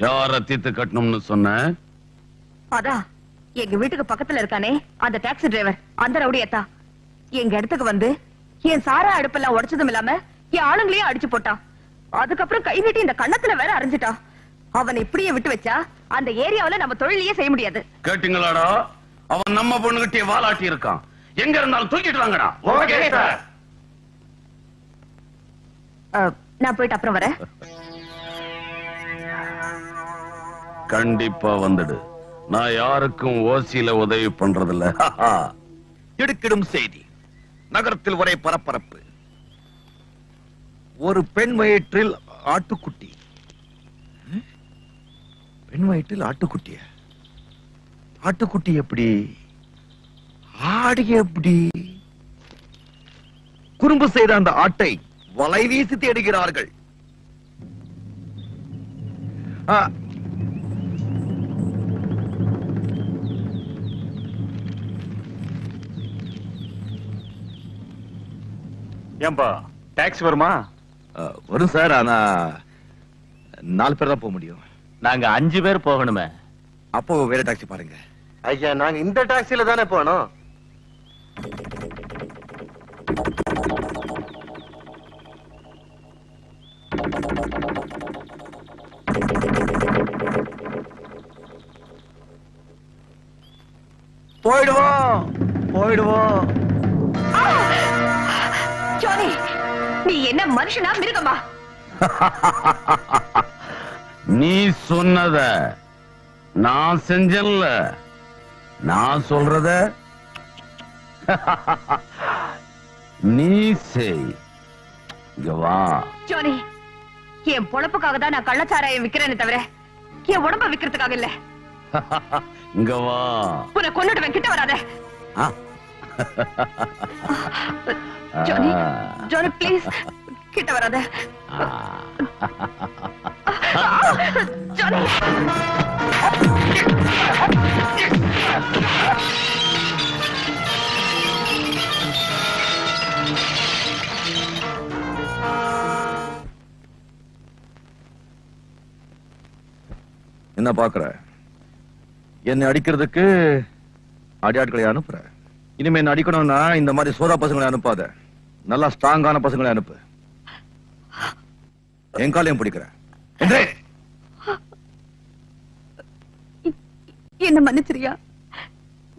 யார தீர்த்து கட்டணும்னு சொன்ன? அதான். எங்க வீட்டுக்கு பக்கத்துல இருக்கானே அந்த டாக்ஸி டிரைவர் அந்த ரவுடியத்தா. எங்க இடத்துக்கு வந்து என் சாரா அடுப்பெல்லாம் உடைச்சதும் இல்லாம என் ஆளுங்களையும் அடிச்சு போட்டான். அதுக்கப்புறம் கை நீட்டி இந்த கண்ணத்துல வேற அரைஞ்சிட்டான். அவன் இப்படியே விட்டு வச்சா அந்த ஏரியாவுல நம்ம தொழிலையே செய்ய முடியாது. கேட்டீங்களாடா? அவன் நம்ம பொண்ணுகிட்டே வாலாட்டி இருக்கான். எங்க இருந்தாலும் தூக்கிட்டு வாங்கடா. Okay, sir. அஹ், நான் போயிட்டு அப்புறம் வரேன். கண்டிப்பா வந்துடு. நான் யாருக்கும் ஓசியில உதவி பண்றதில்ல. திடுக்கிடும் செய்தி. நகரத்தில் ஒரே பரபரப்பு. ஒரு பெண் வயிற்றில் ஆட்டுக்குட்டி. பெண் வயிற்றில் ஆட்டுக்குட்டிய? ஆட்டுக்குட்டி எப்படி? ஆடு எப்படி? குறும்பு செய்த அந்த ஆட்டை வலை வீசி தேடுகிறார்கள். ஏன்பா டாக்ஸி வருமா? வரும் சார் ஆனா நாலு பேர் தான் போக முடியும். நாங்க அஞ்சு பேர் போகணுமே. அப்போ வேற டாக்ஸி பாருங்க. ஐயா நாங்க இந்த டாக்ஸில தானே போனோம் போயிடுவோம் போயிடுவோம். நீ என்ன மனுஷனா? மிருகமா நீ சொன்னத நான் செஞ்சேன்ல நான் சொல்றத நீ செய். ஜானி என் பொழப்புக்காக தான் நான் கள்ளச்சாராயம் விக்கிறேனே தவிர என் உடம்ப விக்கிறதுக்காக இல்ல. இங்க வா. உன்னை கொன்னுடுவேன் கிட்ட வராத. ஜானி ஜானி ப்ளீஸ் கிட்ட வராத. ஜானி என்ன பாக்குற என்னை அடிக்கிறதுக்கு அடியாட்களை அனுப்புற. இனிமே என்ன அடிக்கணும்னா இந்த மாதிரி சோதா பசங்களை அனுப்பாத. நல்லா ஸ்ட்ராங்கான பசங்களை அனுப்பு. என் காலையும் பிடிக்கிற. எந்திரி. என்ன மன்னிச்சிரியா?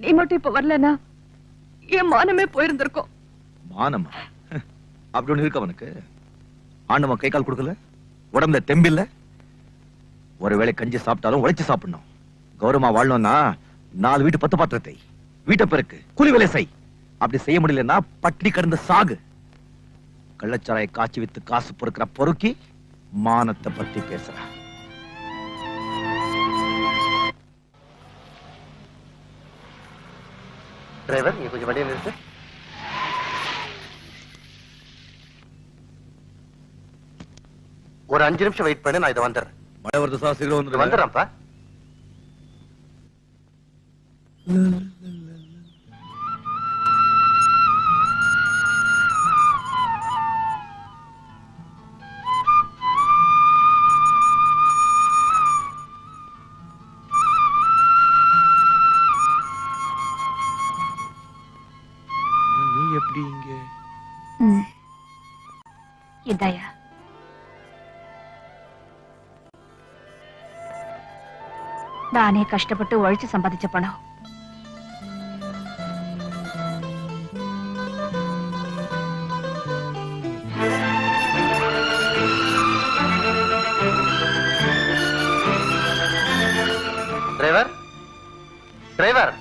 நீ மட்டும் இப்ப வரலனா என் மானமே போயிருந்திருக்கும். மானமா? அப்படி ஒண்ணு இருக்கு அவனுக்கு? ஆண்டவன் கை கால் கொடுக்கல? உடம்புல தெம்பில்ல? ஒருவேளை கஞ்சி சாப்பிட்டாலும் உழைச்சு சாப்பிடணும். கௌரவமா வாழணும்னா நாலு வீட்டு பத்து பாத்திரத்தை. வீட்டை பெருக்கு. கூலி வேலை செய். அப்படி செய்ய முடியலன்னா பட்டினி கடந்து சாகு. கள்ளச்சாராய காய்ச்சி வித்து காசு பொறுக்கிற பொறுக்கி மானத்தை பத்தி பேசுற. டிரைவர் நீங்க கொஞ்சம் வண்டியை நிறுத்து. ஒரு அஞ்சு நிமிஷம் வெயிட் பண்ணு நான் இதை வந்துடுறேன். மழை வருது சார் சீக்கிரம் வந்துடுறேன்ப்பா. நானே கஷ்டப்பட்டு உழைச்சு சம்பாதிச்ச பணம். டிரைவர் டிரைவர்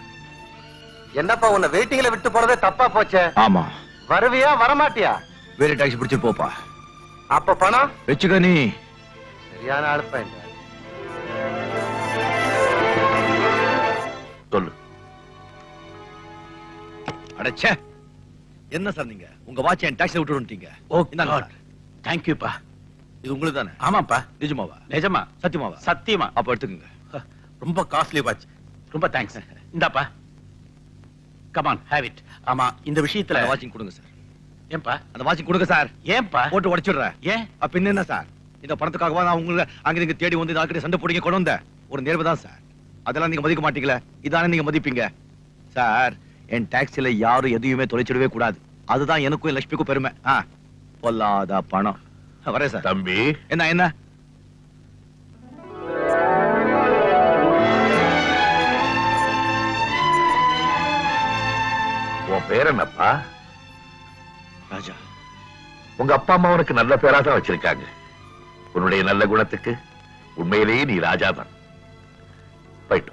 என்னப்பா உன்னை வெயிட்டிங்ல விட்டு போனதே தப்பா போச்சே? ஆமா. வருவியா வரமாட்டியா? வேற டாக்ஸி பிடிச்சு போப்பா. அப்ப பணம்? வச்சுக்க நீ. சரியான ஆளுப்பா சொல்லு. அடச்சே என்ன சார் நீங்க? உங்க வாட்ச் என் டாக்ஸி விட்டு வந்துட்டீங்க. ஓ இந்தாங்க சார். தேங்க்யூப்பா இது உங்களுக்கு தானே? ஆமாப்பா. நிஜமாவா? நிஜமா. சத்தியமாவா? சத்தியமா. அப்ப எடுத்துக்கங்க. ரொம்ப காஸ்ட்லி வாட்ச் ரொம்ப தேங்க்ஸ் இந்தாப்பா. கமான் ஹேவ் இட் ஆமா இந்த விஷயத்துல வாட்சிங் கொடுங்க சார். ஏன்பா? அந்த வாட்சிங் கொடுங்க சார். ஏன்பா? போட்டு உடைச்சிடுறேன். ஏன்? அப்ப என்ன சார்? இந்த பணத்துக்காகவா நான் உங்களை அங்க நீங்க தேடி வந்து நாக்கிட்ட சண்டை போடுங்க கொண்டு வந்தேன். ஒரு நேர்வு தான் சார். அதெல்லாம் நீங்க மதிக்க மாட்டீங்களே? இதானே நீங்க மதிப்பீங்க? சார் என் டாக்ஸில யாரும் எதையுமே தொலைச்சிடவே கூடாது. அதுதான் எனக்கும் லட்சுமிக்கும் பெருமை. ஆ பொல்லாத பணம். வரேன் சார். தம்பி. என்ன என்ன? உன் பேர் என்னப்பா? ராஜா. உங்க அப்பா அம்மா உனக்கு நல்ல பேரா தான் வச்சிருக்காங்க. உன்னுடைய நல்ல குணத்துக்கு உண்மையிலேயே நீ ராஜா தான் போயிட்டு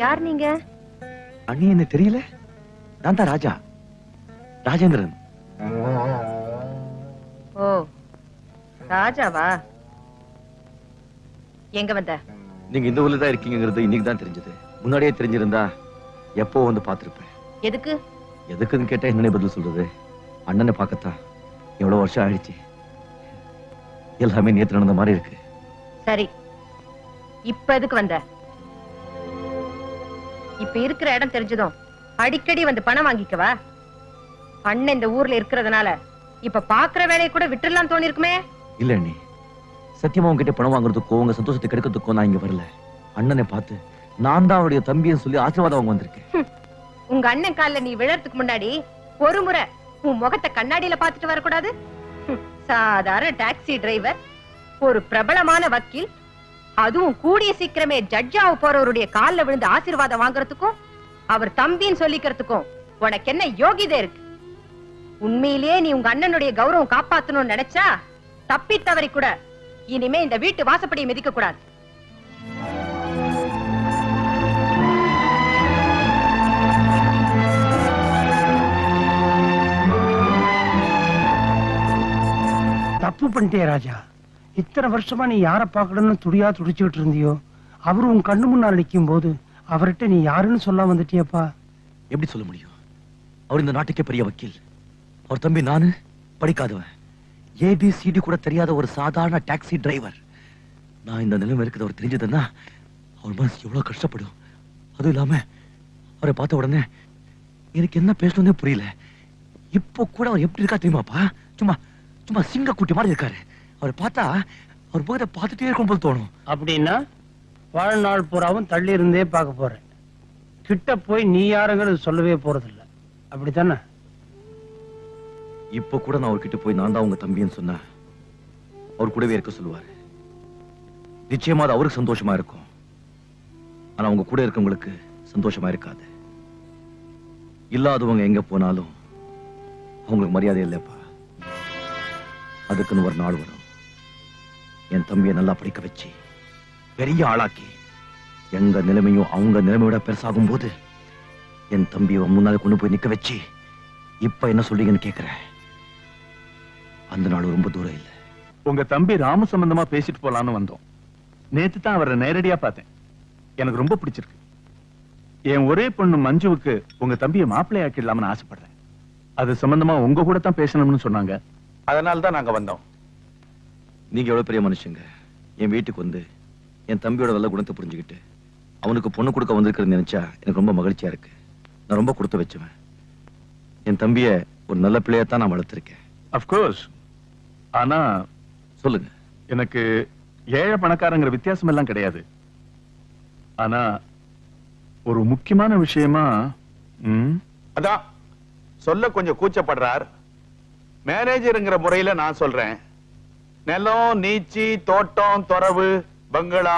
யார் நீங்க? அண்ணி என்ன தெரியல? நான் தான் ராஜா. ராஜேந்திரன். ஓ ராஜாவா? எங்க வந்த? நீங்க இந்த ஊர்ல தான் இருக்கீங்கிறது இன்னைக்கு தான் தெரிஞ்சது. முன்னாடியே தெரிஞ்சிருந்தா எப்போ வந்து பார்த்திருப்பேன். எதுக்கு? எதுக்குன்னு கேட்டா என்னன்னு பதில் சொல்றது? அண்ணனை பார்க்கத்தான். எவ்வளவு வருஷம் ஆயிடுச்சு. எல்லாமே நேத்து நடந்த மாதிரி இருக்கு. சரி இப்ப எதுக்கு வந்த? இப்ப இருக்கிற இடம் தெரிஞ்சதும். அடிக்கடி வந்து பணம் வாங்கிக்கவா? அண்ணன் இந்த ஊர்ல இருக்கிறதுனால இப்ப பாக்குற வேலையை கூட விட்டுறலாம் தோணி இருக்குமே இல்ல அண்ணி. சத்தியமா உங்ககிட்ட பணம் வாங்குறதுக்கோ உங்க சந்தோஷத்தை கெடுக்கிறதுக்கோ நான் இங்க வரல. அண்ணனை பார்த்து நான் தான் அவருடைய தம்பின்னு சொல்லி ஆசீர்வாதம் வாங்க வந்திருக்கேன். உங்க அண்ணன் கால்ல நீ விழறதுக்கு முன்னாடி ஒரு முறை உன் முகத்தை கண்ணாடியில பாத்துட்டு வரக்கூடாது. சாதாரண டாக்ஸி டிரைவர் ஒரு பிரபலமான வக்கீல் அதுவும் கூடிய சீக்கிரமே ஜட்ஜ் ஆக போறவருடைய கால்ல விழுந்து ஆசீர்வாதம் வாங்குறதுக்கும் அவர் தம்பின்னு சொல்லிக்கிறதுக்கும் உனக்கு என்ன யோகிதை இருக்கு? உண்மையிலேயே நீ உங்க அண்ணனுடைய கௌரவம் காப்பாத்தணும்னு நினைச்சா தப்பி தவறி கூட இனிமே இந்த வீட்டு வாசப்படியை மிதிக்க கூடாது. தப்பு பண்ணிட்டே ராஜா. இத்தனை வருஷமா நீ யாரை பார்க்கணும்னு துடியா துடிச்சுக்கிட்டு இருந்தியோ? அவரு உன் கண்ணு முன்னால் நிற்கும் போது அவர்கிட்ட நீ யாருன்னு சொல்ல வந்துட்டியப்பா? எப்படி சொல்ல முடியும்? அவர் இந்த நாட்டுக்கே பெரிய வக்கீல். அவர் தம்பி நானு படிக்காதவன். ஏபிசிடி கூட தெரியாத ஒரு சாதாரண டாக்ஸி டிரைவர். நான் இந்த நிலைமை இருக்கிறது அவர் தெரிஞ்சதுன்னா அவர் மனசு எவ்வளவு கஷ்டப்படும். அதுவும் இல்லாம அவரை பார்த்த உடனே எனக்கு என்ன பேசணும்னே புரியல. இப்போ கூட அவர் எப்படி இருக்கா தெரியுமாப்பா? சும்மா சும்மா சிங்க குட்டி மாதிரி இருக்காரு. அவரை பார்த்தா அவர் முகத்தை பார்த்துட்டே இருக்கும் போது தோணும். அப்படின்னா வாழ்நாள் பூராவும் தள்ளி இருந்தே பார்க்க போறேன். கிட்ட போய் நீ யாருங்கிறது சொல்லவே போறதில்ல. அப்படித்தானே? இப்போ கூட நான் அவர்கிட்ட போய் நான் தான் உங்க தம்பின்னு சொன்னா அவர் கூடவே இருக்க சொல்லுவாரு. நிச்சயமா அது அவருக்கு சந்தோஷமா இருக்கும். ஆனா உங்க கூட இருக்கவங்களுக்கு சந்தோஷமா இருக்காது. இல்லாதவங்க எங்க போனாலும் அவங்களுக்கு மரியாதை இல்லைப்பா அதுக்குன்னு ஒரு நாள் வரும். என் தம்பியை நல்லா படிக்க வச்சு பெரிய ஆளாக்கி எங்க நிலைமையும் அவங்க நிலைமையோட பெருசாகும் போது என் தம்பியை முன்னால கொண்டு போய் நிக்க வச்சு இப்ப என்ன சொல்றீங்கன்னு கேக்குறேன். அந்த நாள் ரொம்ப தூரம் இல்ல. உங்க தம்பி ராம சம்பந்தமா பேசிட்டு போலான்னு வந்தோம். நேத்து தான் அவரை நேரடியா பார்த்தேன். எனக்கு ரொம்ப பிடிச்சிருக்கு. என் ஒரே பொண்ணு மஞ்சுவுக்கு உங்க தம்பியை மாப்பிள்ளை ஆக்கிடலாம்னு ஆசைப்படுறேன். அது சம்பந்தமா உங்க கூட தான் பேசணும்னு சொன்னாங்க. அதனால தான் நாங்க வந்தோம். நீங்க எவ்வளவு பெரிய மனுஷங்க? என் வீட்டுக்கு வந்து என் தம்பியோட நல்ல குணத்தை புரிஞ்சுக்கிட்டு அவனுக்கு பொண்ணு கொடுக்க வந்திருக்கிறது நினைச்சா எனக்கு ரொம்ப மகிழ்ச்சியா இருக்கு. நான் ரொம்ப கொடுத்து வச்சுவேன். என் தம்பிய ஒரு நல்ல பிள்ளையத்தான் நான் வளர்த்திருக்கேன். அப்கோர்ஸ் ஆனா சொல்லுங்க. எனக்கு ஏழை பணக்காரங்கிற வித்தியாசம் எல்லாம் கிடையாது. ஆனா ஒரு முக்கியமான விஷயமா அதான் சொல்ல கொஞ்சம் கூச்சப்படுறார். மேனேஜருங்கிற முறையில நான் சொல்றேன். நிலம் நீச்சி தோட்டம் துறவு பங்களா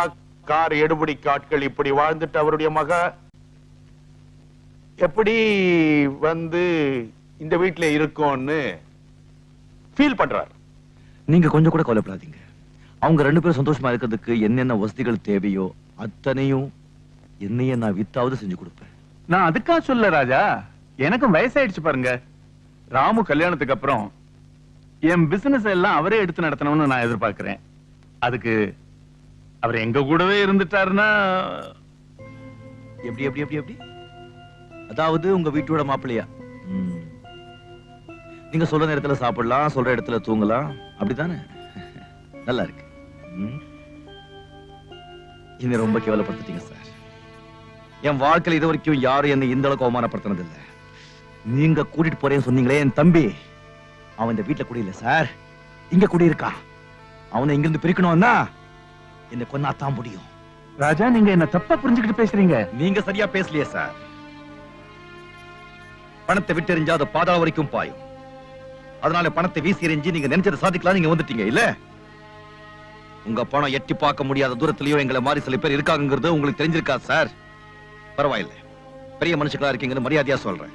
கார் எடுபடி காட்கள் இப்படி வாழ்ந்துட்டு அவருடைய மக எப்படி வந்து இந்த வீட்டுல இருக்கும்னு ஃபீல் பண்றார். நீங்க கொஞ்சம் கூட கவலைப்படாதீங்க. அவங்க ரெண்டு பேரும் சந்தோஷமா இருக்கிறதுக்கு என்னென்ன வசதிகள் தேவையோ அத்தனையும் என்னையே நான் வித்தாவது செஞ்சு கொடுப்பேன். நான் அதுக்கா சொல்ல ராஜா. எனக்கும் வயசாயிடுச்சு பாருங்க. ராமு கல்யாணத்துக்கு அப்புறம் என் பிசினஸ் எல்லாம் அவரே எடுத்து நடத்தணும்னு நான் எதிர்பார்க்கிறேன். அதுக்கு அவர் எங்க கூடவே இருந்துட்டாருன்னா எப்படி எப்படி எப்படி எப்படி? அதாவது உங்க வீட்டோட மாப்பிள்ளையா. நீங்க சொல்ற நேரத்துல சாப்பிடலாம் சொல்ற இடத்துல தூங்கலாம். அப்படித்தானே? நல்லா இருக்கு. என்னை ரொம்ப கேவலப்படுத்திட்டீங்க சார். என் வாழ்க்கையில இது வரைக்கும் யாரும் என்னை இந்த அளவுக்கு அவமானப்படுத்தினது இல்ல நீங்க கூட்டிட்டு போறேன்னு சொன்னீங்களே என் தம்பி. அவன் இந்த வீட்டுல குடியில சார். இங்க குடியிருக்கான் அவனை இங்கிருந்து பிரிக்கணும்னா என்னை கொன்னாத்தான் முடியும். ராஜா நீங்க என்ன தப்பா புரிஞ்சுக்கிட்டு பேசுறீங்க? நீங்க சரியா பேசலையே சார். பணத்தை விட்டு எறிஞ்சா அது பாதாள வரைக்கும் பாயும். அதனால பணத்தை வீசி எறிஞ்சு நீங்க நினைச்சதை சாதிக்கலாம் நீங்க வந்துட்டீங்க இல்ல? உங்க பணம் எட்டி பார்க்க முடியாத தூரத்திலயும் எங்களை மாதிரி சில பேர் இருக்காங்கிறது உங்களுக்கு தெரிஞ்சிருக்கா சார்? பரவாயில்ல. பெரிய மனுஷங்களா இருக்கீங்கன்னு மரியாதையா சொல்றேன்.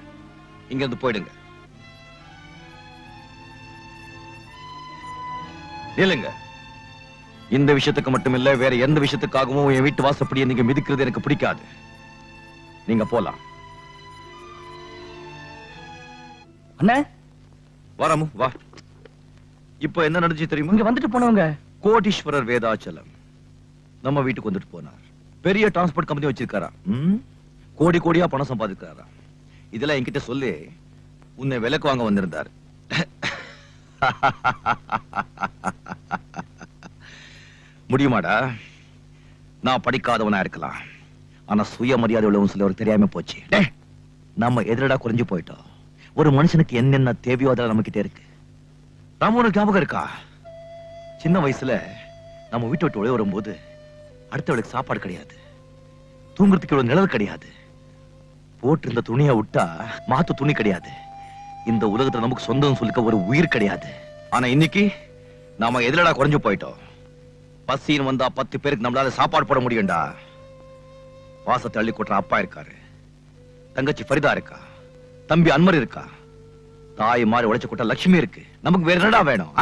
இங்க இருந்து போயிடுங்க. இல்லைங்க இந்த விஷயத்துக்கு மட்டுமில்ல வேற எந்த விஷயத்துக்காகவும் என் வீட்டு வாசப்படியை நீங்க மிதிக்கிறது எனக்கு பிடிக்காது. நீங்க போலாம். அண்ணே? வராமு வா. இப்போ என்ன நடந்துச்சு தெரியுமா? இங்க வந்துட்டு போனவங்க. கோடீஸ்வரர் வேதாச்சலம். நம்ம வீட்டுக்கு வந்துட்டு போனார். பெரிய டிரான்ஸ்போர்ட் கம்பெனி வச்சிருக்காரா? கோடி கோடியா பணம் சம்பாதிக்கிறாரா இதெல்லாம் என்கிட்ட சொல்லி. உன்னை விலைக்கு வாங்க வந்திருந்தார். முடியுமாடா? நான் படிக்காதவனா இருக்கலாம். ஆனா சுயமரியாதை உள்ளவன் சிலவர் தெரியாம போச்சு. நம்ம எதிரடா குறைஞ்சு போயிட்டோம். ஒரு மனுஷனுக்கு என்னென்ன தேவையோ அதெல்லாம் நம்ம கிட்ட இருக்கு ராமனுக்கு ஞாபகம் இருக்கா? சின்ன வயசுல நம்ம வீட்டை விட்டு ஒளி வரும்போது அடுத்தவளுக்கு சாப்பாடு கிடையாது. தூங்குறதுக்கு இவ்வளவு நிழல் கிடையாது. போட்டிருந்த துணியை விட்டா மாத்து துணி கிடையாது. இந்த உலகத்துல நமக்கு சொந்தம் சொல்லிக்க ஒரு உயிர் கிடையாது. ஆனா இன்னைக்கு நாம எதிரடா குறைஞ்சு போயிட்டோம்? பசின்னு வந்தா பத்து பேருக்கு நம்மளால சாப்பாடு போட முடியும்டா. வாசத்தை அள்ளி கொட்டுற அப்பா இருக்காரு. தங்கச்சி ஃபரிதா இருக்கா? தம்பி அன்மர் இருக்கா? தாய் மாதிரி உழைச்சு கொட்ட லட்சுமி இருக்கு. நமக்கு வேற என்னடா வேணும்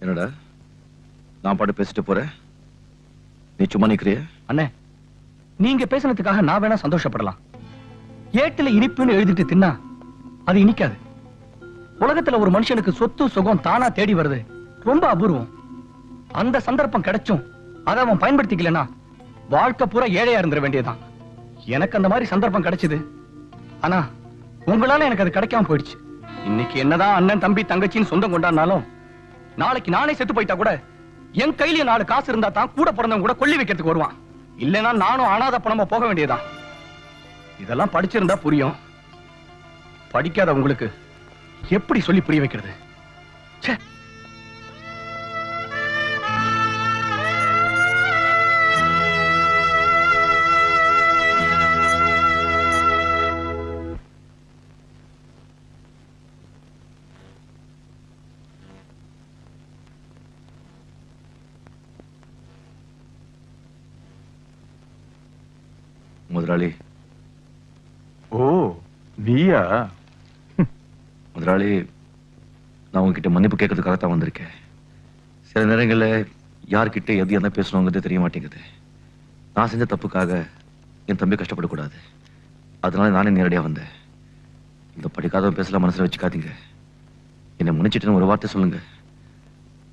என்னடா? நான் பாட்டு பேசிட்டு போறேன். நீ சும்மா நிக்கிறிய? அண்ணே நீங்க பேசுனதுக்காக நான் வேணா சந்தோஷப்படலாம். ஏட்டுல இனிப்புன்னு எழுதிட்டு தின்னா அது இனிக்காது. உலகத்துல ஒரு மனுஷனுக்கு சொத்து சுகம் தானா தேடி வருது. ரொம்ப அபூர்வம். அந்த சந்தர்ப்பம் கிடைச்சும் அதை அவன் பயன்படுத்திக்கலனா வாழ்க்கை பூரா ஏழையா இருந்துட வேண்டியதுதான். எனக்கு அந்த மாதிரி சந்தர்ப்பம் கிடைச்சது. ஆனா உங்களால எனக்கு அது கிடைக்காம போயிடுச்சு. இன்னைக்கு என்னதான் அண்ணன் தம்பி தங்கச்சின்னு சொந்தம் கொண்டாடினாலும் நாளைக்கு நானே செத்து போயிட்டா கூட என் கையில நாலு காசு இருந்தா தான் கூட பிறந்தவங்க கூட கொல்லி வைக்கிறதுக்கு வருவான். இல்லைன்னா நானும் அனாதை பணமா போக வேண்டியதா இதெல்லாம் படிச்சிருந்தா புரியும். படிக்காத உங்களுக்கு எப்படி சொல்லி புரிய வைக்கிறது? ச்சே! முதலாளி. ஓ நீயா? முதலாளி நான் உங்ககிட்ட மன்னிப்பு கேட்கறதுக்காக தான் வந்திருக்கேன். சில நேரங்கள்ல யார்கிட்ட எது என்ன பேசணுங்கிறது தெரிய மாட்டேங்குது. நான் செஞ்ச தப்புக்காக என் தம்பி கஷ்டப்படக்கூடாது. அதனால நானே நேரடியா வந்தேன். இந்த படிக்காதவன் பேசல மனசுல வச்சுக்காதீங்க. என்னை மன்னிச்சிட்டுன்னு ஒரு வார்த்தை சொல்லுங்க.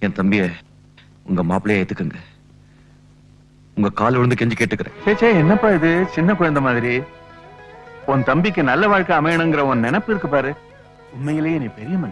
என் தம்பிய உங்க மாப்பிள்ளைய ஏத்துக்குங்க. உங்க கால் விழுந்து கெஞ்சி கேட்டுக்கிறேன். சே சே என்னப்பா இது? சின்ன குழந்தை மாதிரி. உன் தம்பிக்கு நல்ல வாழ்க்கை அமையணுங்கிற உன் நினைப்பு இருக்கு பாரு. உண்மையிலேயே நீ பெரிய மனுஷன்.